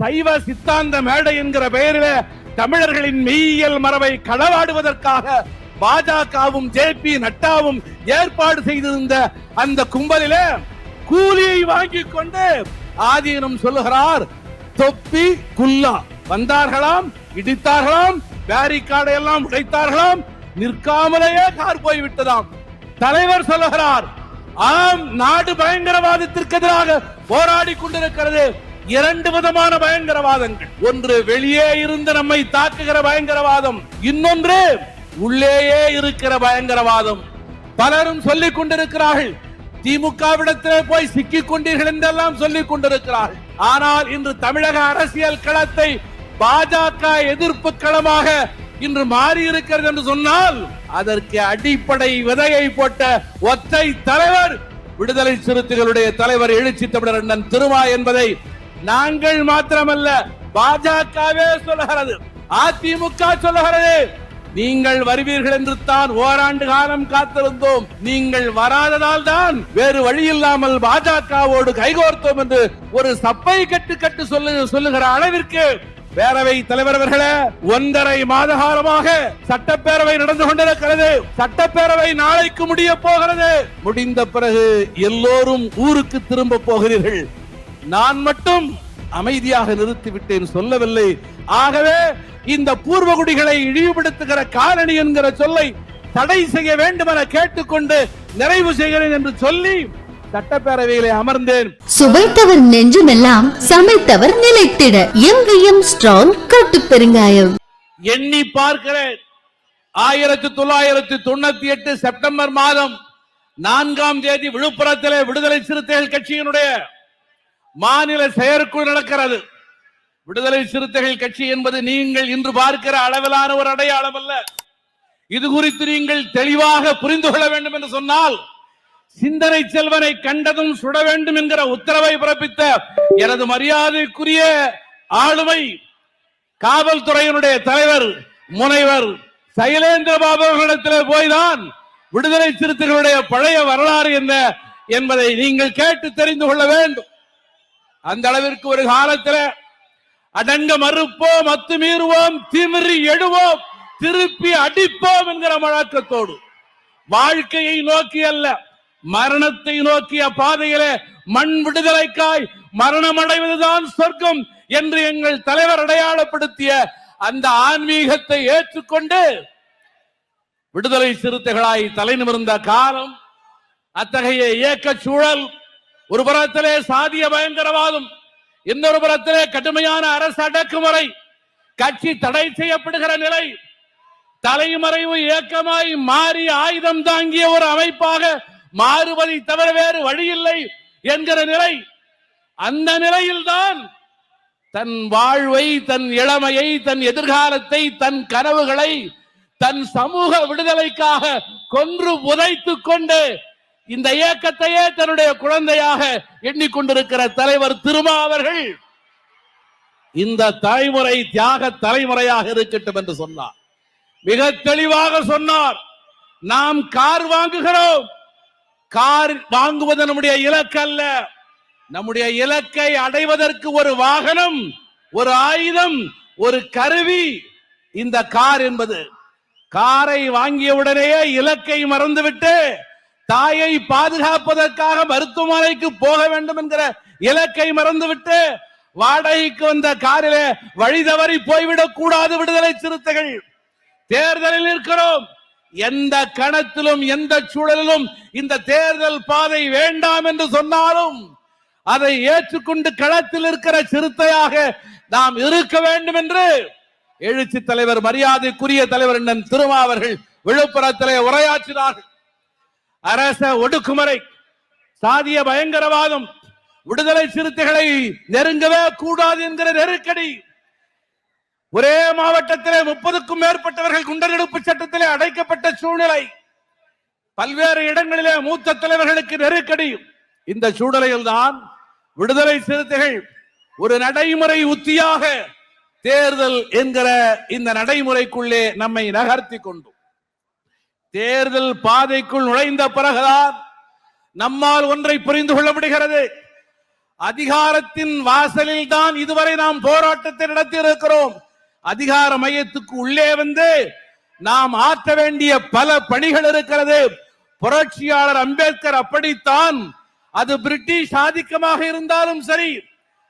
சைவ சித்தாந்த மேடை என்கிற பெயரில தமிழர்களின் மெய்யியல் மரபை களவாடுவதற்காக பாஜகவும் ஜே பி நட்டாவும் ஏற்பாடு செய்திருந்த அந்த கும்பலில கூலியை வாங்கிக் கொண்டு ஆதீனம் சொல்லுகிறார் தொப்பி குல்லா. வந்தார்களாம் இடித்தார்களாம் பேரிக்காடை எல்லாம் உடைத்தார்களாம் நிற்காமலேயே கார் போய்விட்டதாம். தலைவர் சொல்லுகிறார் ஆம் நாடு பயங்கரவாதத்திற்கு எதிராக போராடி கொண்டிருக்கிறது. இரண்டு விதமான பயங்கரவாதங்கள். ஒன்று வெளியே இருந்து நம்மை தாக்குகிற பயங்கரவாதம் இன்னொன்று உள்ளேயே இருக்கிற பயங்கரவாதம். பலரும் சொல்லிக் கொண்டிருக்கிறார்கள் திமுகவிடத்திலே போய் சிக்கிக் கொண்டீர்கள் என்றெல்லாம் சொல்லிக் கொண்டிருக்கிறார்கள். ஆனால் இன்று தமிழக அரசியல் களத்தை பாஜக எதிர்ப்பு களமாக இன்று மாறி இருக்கிறது என்று சொன்னால் அதற்கு அடிப்படை விதையை போட்ட ஒற்றை தலைவர் விடுதலை சிறுத்தைகளுடைய தலைவர் எழுச்சி தமிழர் அண்ணன் திருமா என்பதை நாங்கள் மாத்திரமல்ல பாஜகவே சொல்லுகிறது அதிமுக சொல்லுகிறது. நீங்கள் வருவீர்கள் என்று தான் ஓராண்டு காலம் காத்திருந்தோம். நீங்கள் வராததால் தான் வேறு வழி இல்லாமல் பாஜகவோடு கைகோர்த்தோம் என்று ஒரு சப்பை கட்டு கட்டு சொல்லு சொல்லுகிற அளவிற்கு பேரவை தலைவர் அவர்களே ஒன்றரை மாத காலமாக சட்டப்பேரவை நடந்து கொண்டிருக்கிறது. சட்டப்பேரவை நாளைக்கு முடிய போகிறது. முடிந்த பிறகு எல்லோரும் ஊருக்கு திரும்ப போகிறீர்கள். நான் மட்டும் அமைதியாக நிறுத்திவிட்டேன் சொல்லவில்லை. ஆகவே இந்த பூர்வகுடிகளை இழிவுபடுத்துகிற காலனி என்கிற சொல்லை தடை செய்ய வேண்டும் என கேட்டுக்கொண்டு நிறைவு செய்கிறேன் என்று சொல்லி சட்டப்பேரவையிலே அமர்ந்தேன். சுவைத்தவர் நெஞ்சுமெல்லாம் சமைத்தவர் நிலைத்திட. எங்கேயும் ஸ்ட்ராங் கட்டு பெருங்காயம். எண்ணி பார்க்கிறேன். ஆயிரத்தி தொள்ளாயிரத்தி தொண்ணூத்தி எட்டு செப்டம்பர் மாதம் நான்காம் தேதி விழுப்புரத்திலே விடுதலை சிறுத்தைகள் கட்சியினுடைய மாநில செயற்குழு நடக்கிறது. விடுதலை சிறுத்தைகள் கட்சி என்பது நீங்கள் இன்று பார்க்கிற அளவிலான ஒரு அடையாளம் அல்ல. இது குறித்து நீங்கள் தெளிவாக புரிந்து கொள்ள வேண்டும் என்று சொன்னால் சிந்தனை செல்வனை கண்டதும் சுட வேண்டும் என்கிற உத்தரவை பிறப்பித்த எனது மரியாதைக்குரிய ஆளுமை காவல்துறையினுடைய தலைவர் முனைவர் சைலேந்திர பாபு அவர்களிடத்தில் போய்தான் விடுதலை சிறுத்தைகளுடைய பழைய வரலாறு என்ன என்பதை நீங்கள் கேட்டு தெரிந்து கொள்ள வேண்டும். அந்த அளவிற்கு ஒரு காலத்துல அடங்க மறுப்போம் அத்துமீறுவோம் திமிரி எழுவோம் திருப்பி அடிப்போம் என்கிற வழக்கத்தோடு வாழ்க்கையை நோக்கி அல்ல மரணத்தை நோக்கிய பாதையிலே மண் விடுதலைக்காய் மரணம் அடைவதுதான் சொர்க்கம் என்று எங்கள் தலைவர் அடையாளப்படுத்திய அந்த ஆன்மீகத்தை ஏற்றுக்கொண்டு விடுதலை சிறுத்தைகளாய் தலை நிமிர்ந்த காலம் அத்தகைய இயக்க சூழல் ஒரு புறத்திலே சாதிய பயங்கரவாதம் இன்னொரு புறத்திலே கடுமையான அரசு அடக்குமுறை கட்சி தடை செய்யப்படுகிற நிலை தலைமறைவு இயக்கமாய் மாறி ஆயுதம் தாங்கிய ஒரு அமைப்பாக மாறுவதை தவிர வேறு வழியில்லை என்கிற நிலை. அந்த நிலையில்தான் தன் வாழ்வை தன் இளமையை தன் எதிர்காலத்தை தன் கனவுகளை தன் சமூக விடுதலைக்காக கொன்று புதைத்துக் கொண்டு இந்த இயக்கத்தையே தன்னுடைய குழந்தையாக எண்ணிக்கொண்டிருக்கிற தலைவர் திருமா அவர்கள் இந்த தலைமுறை தியாக தலைமுறையாக இருக்கட்டும் என்று சொன்னார். மிக தெளிவாக சொன்னார். நாம் கார் வாங்குகிறோம். கார் வாங்குவது நம்முடைய இலக்கு அல்ல நம்முடைய இலக்கை அடைவதற்கு ஒரு வாகனம் ஒரு ஆயுதம் ஒரு கருவி இந்த கார் என்பது. காரை வாங்கிய உடனேயே இலக்கை மறந்துவிட்டு தாயை பாதுகாப்பதற்காக மருத்துவமனைக்கு போக வேண்டும் என்கிற இலக்கை மறந்துவிட்டு வாடகைக்கு வந்த காரிலே வழி தவறி போய்விடக் கூடாது விடுதலை சிறுத்தைகள். தேர்தலில் இருக்கிறோம் எந்த கணத்திலும் எந்த சூழலிலும் இந்த தேர்தல் பாதை வேண்டாம் என்று சொன்னாலும் அதை ஏற்றுக்கொண்டு களத்தில் இருக்கிற சிறுத்தையாக நாம் இருக்க வேண்டும் என்று எழுச்சி தலைவர் மரியாதைக்குரிய தலைவர் அண்ணன் திருமா விழுப்புரத்திலே உரையாற்றினார்கள். அரச ஒடுக்குமுறை சாதிய பயங்கரவாதம் விடுதலை சிறுத்தைகளை நெருங்கவே கூடாது என்கிற நெருக்கடி. ஒரே மாவட்டத்திலே முப்பதுக்கும் மேற்பட்டவர்கள் குண்டரெடுப்பு சட்டத்திலே அடைக்கப்பட்ட சூழ்நிலை. பல்வேறு இடங்களிலே மூத்த தலைவர்களுக்கு நெருக்கடி. இந்த சூழ்நிலையில் தான் விடுதலை சிறுத்தைகள் ஒரு நடைமுறை உத்தியாக தேர்தல் என்கிற இந்த நடைமுறைக்குள்ளே நம்மை நகர்த்தி கொண்டோம். தேர்தல் பாதைக்குள் நுழைந்த பிறகுதான் நம்மால் ஒன்றை புரிந்து கொள்ள முடிகிறது. அதிகாரத்தின் வாசலில் தான் இதுவரை நாம் போராட்டத்தை நடத்தி இருக்கிறோம் அதிகார மையத்துக்கு உள்ளே வந்து நாம் ஆற்ற வேண்டிய பல பணிகள் இருக்கிறது. புரட்சியாளர் அம்பேத்கர் அப்படித்தான். அது பிரிட்டிஷ் ஆதிக்கமாக இருந்தாலும் சரி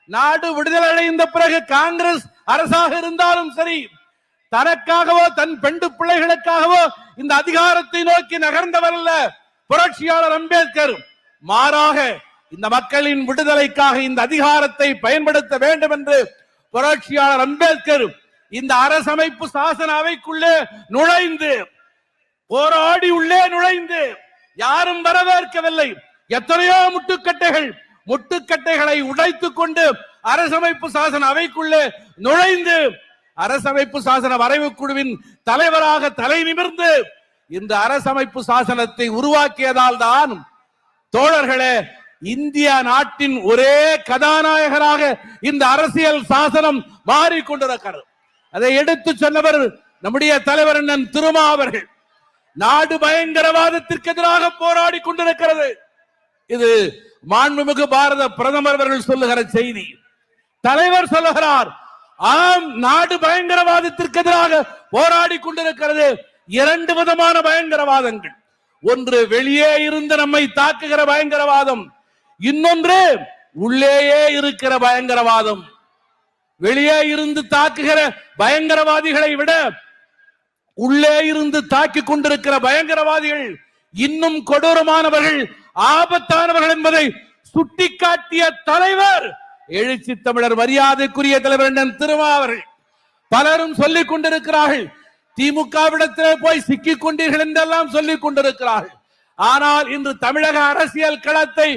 நாடு விடுதலை அடைந்த பிறகு காங்கிரஸ் அரசாக இருந்தாலும் சரி தனக்காகவோ தன் பெண்டு பிள்ளைகளுக்காகவோ இந்த அதிகாரத்தை நோக்கி நகர்ந்தவர் அல்ல புரட்சியாளர் அம்பேத்கர். மாறாக இந்த மக்களின் விடுதலைக்காக இந்த அதிகாரத்தை பயன்படுத்த வேண்டும் என்று புரட்சியாளர் அம்பேத்கர் இந்த அரசமைப்பு சாசன அவைக்குள்ளே நுழைந்து போராடி உள்ளே நுழைந்து யாரும் வரவேற்கவில்லை. எத்தனையோ முட்டுக்கட்டைகள் முட்டுக்கட்டைகளை உடைத்துக் கொண்டு அரசமைப்பு சாசன அவைக்குள்ளே நுழைந்து அரசமைப்பு சாசன வரைவு குழுவின் தலைவராக தலை நிமிர்ந்து இந்த அரசமைப்பு சாசனத்தை உருவாக்கியதால் தான் தோழர்களே இந்திய நாட்டின் ஒரே கதாநாயகராக இந்த அரசியல் சாசனம் மாறிக்கொண்டிருக்கிறது. அதை எடுத்து சொன்னவர் நம்முடைய தலைவர் அண்ணன் திருமா அவர்கள். நாடு பயங்கரவாதத்திற்கு எதிராக போராடி கொண்டிருக்கிறது. இது மாண்புமிகு பாரத பிரதமர் அவர்கள் சொல்லுகிற செய்தி. தலைவர் சொல்லுகிறார் ஆம் நாடு பயங்கரவாதத்திற்கு எதிராக போராடி கொண்டிருக்கிறது. இரண்டு விதமான பயங்கரவாதங்கள். ஒன்று வெளியே இருந்து நம்மை தாக்குகிற பயங்கரவாதம். இன்னொன்று உள்ளேயே இருக்கிற பயங்கரவாதம். வெளியே இருந்து தாக்குகிற பயங்கரவாதிகளை விட உள்ளே இருந்து தாக்கி கொண்டிருக்கிற பயங்கரவாதிகள் இன்னும் கொடூரமானவர்கள் ஆபத்தானவர்கள் என்பதை சுட்டிக்காட்டிய தலைவர் எழுச்சி தமிழர் மரியாதைக்குரிய தலைவர் அண்ணன் திருமா அவர்கள் பலரும் சொல்லிக் கொண்டிருக்கிறார்கள் திமுகவிடத்திலே போய் சிக்கிக் கொண்டீர்கள் என்றெல்லாம் சொல்லிக் கொண்டிருக்கிறார்கள். ஆனால் இன்று தமிழக அரசியல் களத்தை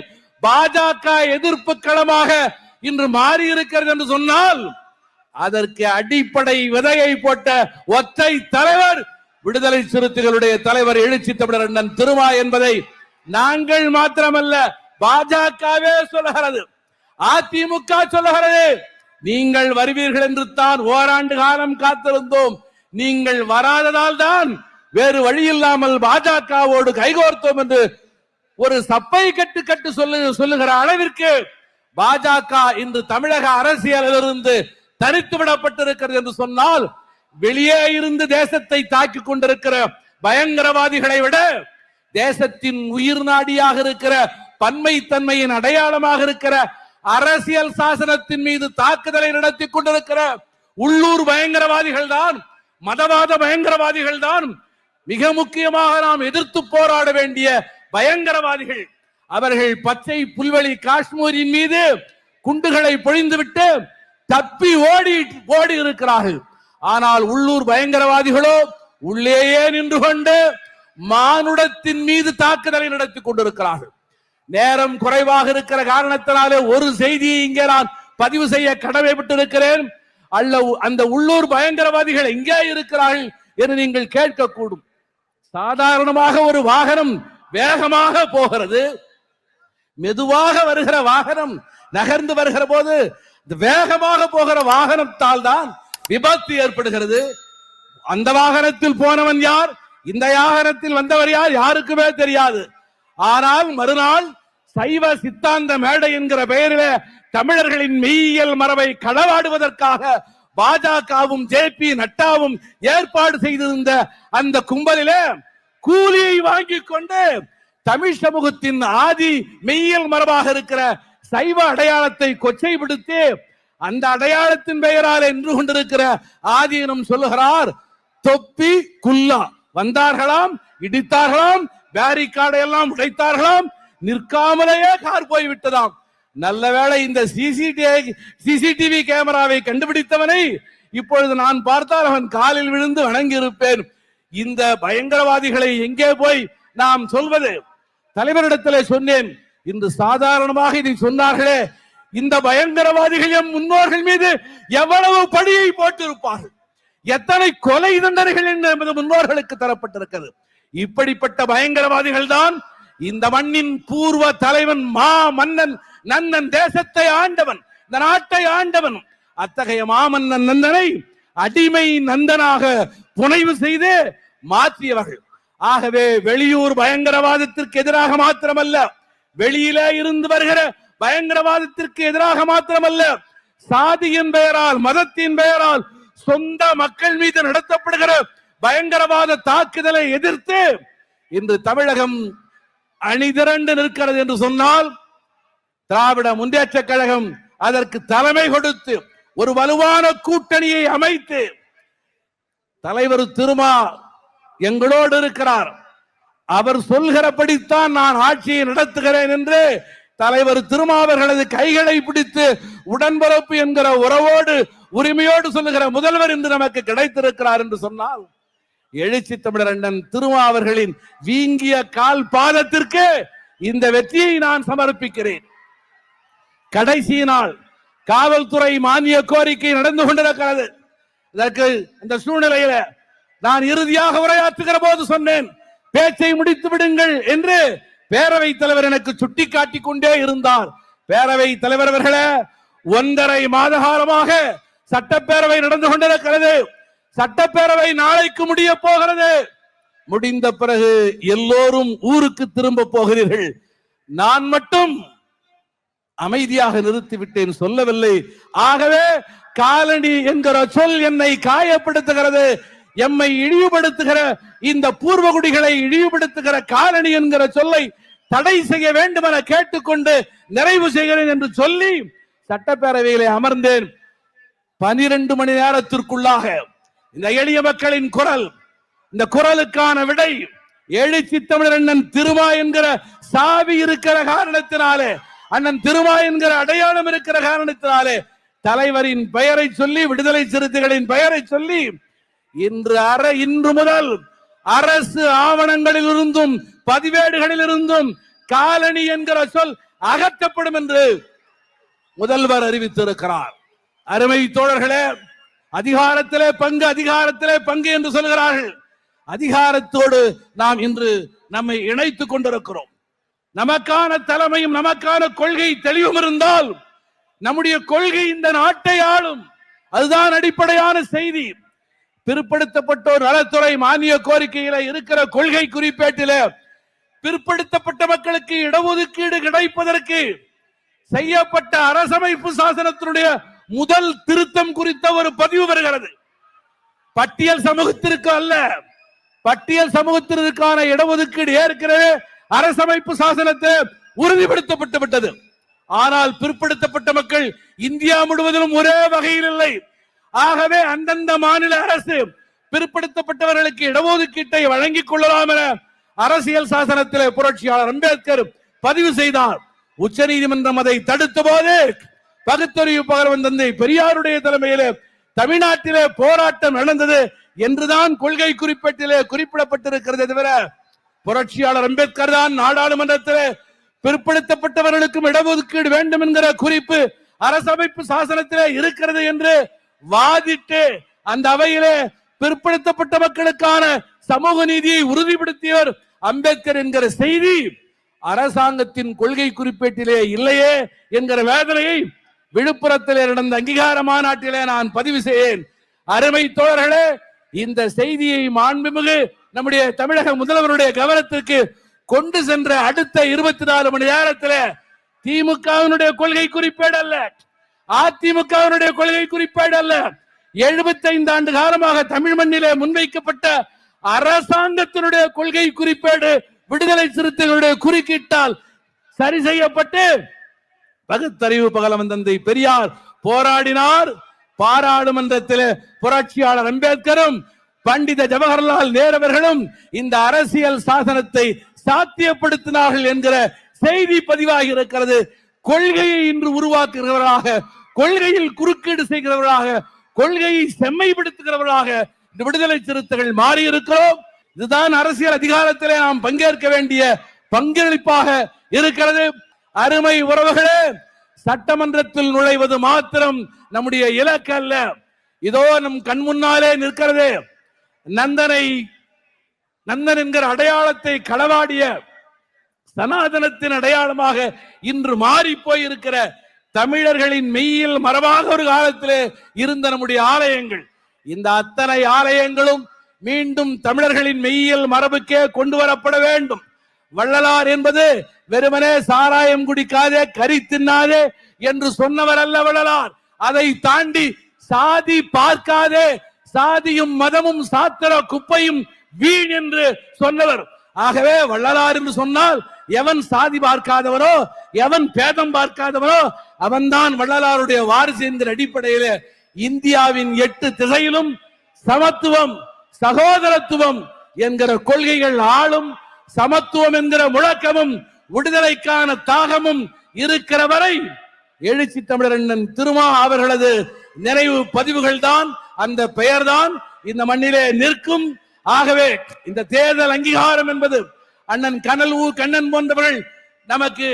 பாஜக எதிர்ப்பு களமாக இன்று மாறி இருக்கிறது என்று சொன்னால் அதற்கு அடிப்படை விதையை போட்ட ஒற்றை தலைவர் விடுதலை சிறுத்தைகளுடைய தலைவர் எழுச்சி தமிழர் அண்ணன் திருமா என்பதை நாங்கள் மாத்திரமல்ல பாஜகவே சொல்லுகிறது. அதிமுக சொல்லுகிறது நீங்கள் வருவீர்கள் என்று தான் ஓராண்டு காலம் காத்திருந்தோம். நீங்கள் வராததால் தான் வேறு வழி இல்லாமல் பாஜகவோடு கைகோர்த்தோம் என்று ஒரு சப்பை கட்டு கட்டு சொல்லு சொல்லுகிற அளவிற்கு பாஜக இன்று தமிழக அரசியலிலிருந்து தனித்து விடப்பட்டிருக்கிறது என்று சொன்னால் வெளியே இருந்து தேசத்தை தாக்கிக் கொண்டிருக்கிற பயங்கரவாதிகளை விட தேசத்தின் உயிர் நாடியாக இருக்கிற பன்மை தன்மையின் அடையாளமாக இருக்கிற அரசியல் சாசனத்தின் மீது தாக்குதலை நடத்தி கொண்டிருக்கிற உள்ளூர் பயங்கரவாதிகள் தான் மதவாத பயங்கரவாதிகள் தான் மிக முக்கியமாக நாம் எதிர்த்து போராட வேண்டிய பயங்கரவாதிகள். அவர்கள் பச்சை புல்வெளி காஷ்மீரின் மீது குண்டுகளை பொழிந்துவிட்டு தப்பி ஓடி ஓடி இருக்கிறார்கள். ஆனால் உள்ளூர் பயங்கரவாதிகளோ உள்ளேயே நின்று கொண்டு மானுடத்தின் மீது தாக்குதலை நடத்தி கொண்டிருக்கிறார்கள். நேரம் குறைவாக இருக்கிற காரணத்தினாலே ஒரு செய்தியை இங்கே நான் பதிவு செய்ய கடமைப்பட்டிருக்கிறேன். அல்ல அந்த உள்ளூர் பயங்கரவாதிகள் எங்கே இருக்கிறார்கள் என்று நீங்கள் கேட்கக்கூடும். சாதாரணமாக ஒரு வாகனம் வேகமாக போகிறது. மெதுவாக வருகிற வாகனம் நகர்ந்து வருகிற போது வேகமாக போகிற வாகனத்தால் தான் விபத்து ஏற்படுகிறது. அந்த வாகனத்தில் போனவன் யார்? இந்த யாகனத்தில் வந்தவர் யார்? யாருக்குமே தெரியாது. ஆனால் மறுநாள் சைவ சித்தாந்த மேடை என்கிற பெயரில தமிழர்களின் மெய்யியல் மரபை களவாடுவதற்காக பாஜகவும் ஜே பி நட்டாவும் ஏற்பாடு செய்திருந்த அந்த கும்பலிலே கூலியை வாங்கி கொண்டு தமிழ் சமூகத்தின் ஆதி மெய்யியல் மரபாக இருக்கிற சைவ அடையாளத்தை கொச்சைப்படுத்தி அந்த அடையாளத்தின் பெயரால் என்று கொண்டிருக்கிற ஆதீனம் சொல்லுகிறார் தொப்பி குல்லா. வந்தார்களாம் இடித்தார்களாம் பேரிகார்டை எல்லாம் உடைத்தார்களாம் நிற்காமலேயே கார் போய் விட்டதாம். நல்ல வேளை இந்த சிசிடிவி சிசிடிவி கேமராவை கண்டுபிடித்தவனை இப்பொழுது நான் பார்த்தால் அவன் காலில் விழுந்து வணங்கி இருப்பேன் இந்த பயங்கரவாதிகளை எங்கே போய் நாம் சொல்வது? தலைவரிடத்திலே சொன்னேன். இன்று சாதாரணமாக இதை சொன்னார்களே. இந்த பயங்கரவாதிகள் எம் முன்னோர்கள் மீது எவ்வளவு பழியை போட்டிருப்பார்கள்? எத்தனை கொலை தண்டனைகள் என்பது முன்னோர்களுக்கு தரப்பட்டிருக்கிறது? இப்படிப்பட்ட பயங்கரவாதிகள் தான் இந்த மண்ணின் பூர்வ தலைவன் மா மன்னன் நன்னன் தேசத்தை ஆண்டவன் இந்த நாட்டை ஆண்டவன். அத்தகைய மாமன்னன் நந்தனை அடிமை நந்தனாக புனைவு செய்து மாற்றியவர்கள். ஆகவே வெளியூர் பயங்கரவாதத்திற்கு எதிராக மாத்திரமல்ல வெளியிலே இருந்து வருகிற பயங்கரவாதத்திற்கு எதிராக மாத்திரமல்ல சாதியின் பெயரால் மதத்தின் பெயரால் சொந்த மக்கள் மீது நடத்தப்படுகிற பயங்கரவாத தாக்குதலை எதிர்த்து இன்று தமிழகம் அணிதிரண்டு நிற்கிறது என்று சொன்னால் திராவிட முன்னேற்ற கழகம் அதற்கு தலைமை கொடுத்து ஒரு வலுவான கூட்டணியை அமைத்து தலைவர் திருமா எங்களோடு இருக்கிறார். அவர் சொல்கிறபடித்தான் நான் ஆட்சியை நடத்துகிறேன் என்று தலைவர் திருமா அவர்களது கைகளை பிடித்து உடன்பிறப்பு என்கிற உறவோடு உரிமையோடு சொல்லுகிற முதல்வர் இன்று நமக்கு கிடைத்திருக்கிறார் என்று சொன்னால் எழுச்சி தமிழர் அண்ணன் அவர்களின் வீங்கிய கால் பாதத்திற்கு இந்த வெற்றியை நான் சமர்ப்பிக்கிறேன். கடைசி நாள் காவல்துறை மானிய கோரிக்கை நடந்து கொண்டிருக்கிறது. இதற்கு இந்த சூழ்நிலையில நான் இறுதியாக உரையாற்றுகிற போது சொன்னேன் பேச்சை முடித்து விடுங்கள் என்று பேரவைத் தலைவர் எனக்கு சுட்டி காட்டிக் கொண்டே இருந்தார். பேரவை தலைவர் அவர்களே ஒன்றரை மாத காலமாக சட்டப்பேரவை நடந்து கொண்டிருக்கிறது. சட்டப்பேரவை நாளைக்கு முடிய போகிறது. முடிந்த பிறகு எல்லோரும் ஊருக்கு திரும்ப போகிறீர்கள். நான் மட்டும் அமைதியாக நிறுத்திவிட்டேன் சொல்லவில்லை. ஆகவே காலனி என்கிற சொல் என்னை காயப்படுத்துகிறது. எம்மை இழிவுபடுத்துகிற இந்த பூர்வகுடிகளை இழிவுபடுத்துகிற காலனி என்கிற சொல்லை தடை செய்ய வேண்டும் என கேட்டுக்கொண்டு நிறைவு செய்கிறேன் என்று சொல்லி சட்டப்பேரவையிலே அமர்ந்தேன். பனிரெண்டு மணி நேரத்திற்குள்ளாக இந்த எளிய மக்களின் குரல் இந்த குரலுக்கான விடை எழுச்சி தமிழர் அண்ணன் திருமா என்கிற சாவி இருக்கிற காரணத்தினாலே அண்ணன் திருமா என்கிற அடையாளம் இருக்கிற காரணத்தினாலே தலைவரின் பெயரை சொல்லி விடுதலை சிறுத்தைகளின் பெயரை சொல்லி இன்று அற இன்று முதல் அரசு ஆவணங்களில் இருந்தும் பதிவேடுகளில் இருந்தும் காலனி என்கிற சொல் அகற்றப்படும் என்று முதல்வர் அறிவித்திருக்கிறார். அருமை தோழர்களே அதிகாரத்திலே பங்கு அதிகாரத்திலே பங்கு என்று சொல்கிறார்கள் அதிகாரத்தோடு நாம் இன்று நம்மை இணைத்துக் கொண்டிருக்கிறோம். நமக்கான தலைமையும் நமக்கான கொள்கை தெளிவும் இருந்தால் நம்முடைய கொள்கை இந்த நாட்டை ஆளும். அதுதான் அடிப்படையான செய்தி. பிற்படுத்தப்பட்டோர் நலத்துறை மானிய கோரிக்கையில இருக்கிற கொள்கை குறிப்பேட்டில பிற்படுத்தப்பட்ட மக்களுக்கு இடஒதுக்கீடு கிடைப்பதற்கு செய்யப்பட்ட அரசமைப்பு சாசனத்தினுடைய முதல் திருத்தம் குறித்த ஒரு பதிவு வருகிறது. பட்டியல் சமூகத்திற்கு அல்ல. பட்டியல் சமூகத்திற்கான இடஒதுக்கீடு ஏற்கனவே அரசமைப்பு சாசனத்தை உறுதிப்படுத்தப்பட்டு விட்டது. ஆனால் பிற்படுத்தப்பட்ட மக்கள் இந்தியா முழுவதிலும் ஒரே வகையில் இல்லை. ஆகவே அந்தந்த மாநில அரசு பிற்படுத்தப்பட்டவர்களுக்கு இடஒதுக்கீட்டை வழங்கிக் கொள்ளலாம் என அரசியல் சாசனத்திலே புரட்சியாளர் அம்பேத்கர் பதிவு செய்தார். உச்ச நீதிமன்றம் அதை தடுத்த போது பகுத்தறிவு பகர்வன் தந்தை பெரியாருடைய தலைமையிலே தமிழ்நாட்டிலே போராட்டம் நடந்தது என்றுதான் கொள்கை குறிப்பேட்டிலே குறிப்பிடப்பட்டிருக்கிறது தவிர புரட்சியாளர் அம்பேத்கர் தான் நாடாளுமன்றத்திலே பிற்படுத்தப்பட்டவர்களுக்கும் இடஒதுக்கீடு வேண்டும் என்கிற குறிப்பு அரசமைப்பு சாசனத்திலே இருக்கிறது என்று வாதிட்டு அந்த அவையிலே பிற்படுத்தப்பட்ட மக்களுக்கான சமூக நீதியை உறுதிப்படுத்தியவர் அம்பேத்கர் என்கிற செய்தி அரசாங்கத்தின் கொள்கை குறிப்பேட்டிலே இல்லையே என்கிற வேதனையை விழுப்புரத்தில் நடந்த அங்கீகார மாநாட்டிலே நான் பதிவு செய்தேன் அருமை தோழர்களே இந்த செய்தியை மாண்புமிகு நம்முடைய தமிழக முதல்வருடைய கவனத்திற்கு கொண்டு சென்ற அடுத்த இருபத்தி நாலு மணி நேரத்தில் திமுகவினுடைய கொள்கை குறிப்பேடு அல்ல. அதிமுகவினுடைய கொள்கை குறிப்பேடு அல்ல. 75 ஆண்டு காலமாக தமிழ் மண்ணிலே முன்வைக்கப்பட்ட அரசாங்கத்தினுடைய கொள்கை குறிப்பேடு விடுதலை சிறுத்தைகளுடைய குறுக்கிட்டால் சரி செய்யப்பட்டு பகுத்தறிவு பகலவன் தந்தை பெரியார் போராடினார். பாராளுமன்றத்தில் புரட்சியாளர் அம்பேத்கரும் பண்டித ஜவஹர்லால் நேருவர்களும் இந்த அரசியல் சாசனத்தை சாத்தியப்படுத்தினார்கள் என்கிற செய்தி பதிவாகி இருக்கிறது. கொள்கையை இன்று உருவாக்குகிறவர்களாக கொள்கையில் குறுக்கீடு செய்கிறவர்களாக கொள்கையை செம்மைப்படுத்துகிறவர்களாக இந்த விடுதலை சிறுத்தைகள் மாறி இருக்கிறோம் இதுதான் அரசியல் அதிகாரத்திலே நாம் பங்கேற்க வேண்டிய பங்களிப்பாக இருக்கிறது. அருமை உறவுகளே சட்டமன்றத்தில் நுழைவது மாத்திரம் நம்முடைய இலக்கு அல்ல. இதோ நம் கண் முன்னாலே நிற்கிறது. நந்தனை நந்தன் என்கிற அடையாளத்தை களவாடிய சனாதனத்தின் அடையாளமாக இன்று மாறி போயிருக்கிற தமிழர்களின் மெய்யில் மரபாக ஒரு காலத்திலே இருந்த நம்முடைய ஆலயங்கள். இந்த அத்தனை ஆலயங்களும் மீண்டும் தமிழர்களின் மெய்யியல் மரபுக்கே கொண்டு வரப்பட வேண்டும். வள்ளலார் என்பது வெறுமனே சாராயம் குடிக்காதே கறி தின்னாதே என்று சொன்னவர் அல்ல வள்ளலார். அதை தாண்டி சாதி பார்க்காதே சாதியும் மதமும் சாத்திர குப்பையும் வீண் என்று சொன்னவர். ஆகவே வள்ளலார் என்று சொன்னால் எவன் சாதி பார்க்காதவரோ எவன் பேதம் பார்க்காதவரோ அவன்தான் வள்ளலாருடைய வாரிசு என்கிற அடிப்படையில இந்தியாவின் எட்டு திசையிலும் சமத்துவம் சகோதரத்துவம் என்கிற கொள்கைகள் ஆளும் சமத்துவம் என்கிற முழக்கமும் விடுதலைக்கான தாகமும் இருக்கிற வரை எழுச்சி தமிழர் அண்ணன் திருமா அவர்களது நினைவு பதிவுகள் தான் அந்த பெயர்தான் இந்த மண்ணிலே நிற்கும். ஆகவே இந்த தேர்தல் அங்கீகாரம் என்பது அண்ணன் கனல் ஊ கண்ணன் போன்றவர்கள் நமக்கு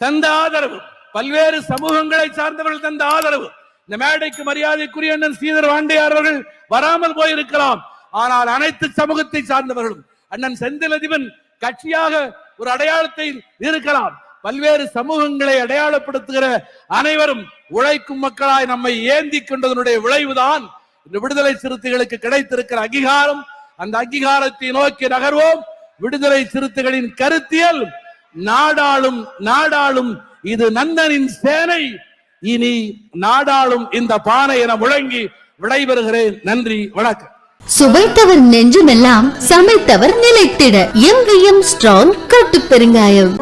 தந்த ஆதரவு. பல்வேறு சமூகங்களை சார்ந்தவர்கள் தந்த ஆதரவு. இந்த மேடைக்கு மரியாதைக்குரிய அண்ணன் ஸ்ரீதர் வாண்டியார் அவர்கள் வராமல் போயிருக்கலாம். ஆனால் அனைத்து சமூகத்தை சார்ந்தவர்களும் அண்ணன் செந்திலதிபன் கட்சியாக ஒரு அடையாளத்தை இருக்கலாம். பல்வேறு சமூகங்களை அடையாளப்படுத்துகிற அனைவரும் உழைக்கும் மக்களாய் நம்மை ஏந்தி கொண்டதனுடைய விளைவுதான் இந்த விடுதலை சிறுத்தைகளுக்கு கிடைத்திருக்கிற அங்கீகாரம். அந்த அங்கீகாரத்தை நோக்கி நகர்வோம். விடுதலை சிறுத்தைகளின் கருத்தியல் நாடாளும் நாடாளும் இது நந்தனின் சேனை. இனி நாடாளும் இந்த பானை என முழங்கி விடைபெறுகிறேன். நன்றி வணக்கம். சுவைத்தவர் நெஞ்சுமெல்லாம் சமைத்தவர் நிலைத்திட. எங்கேயும் ஸ்ட்ராங் கட்டு பெருங்காயம்.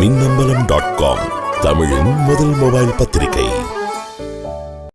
மின்னம்பலம் டாட் காம் தமிழின் முதல் மொபைல் பத்திரிகை.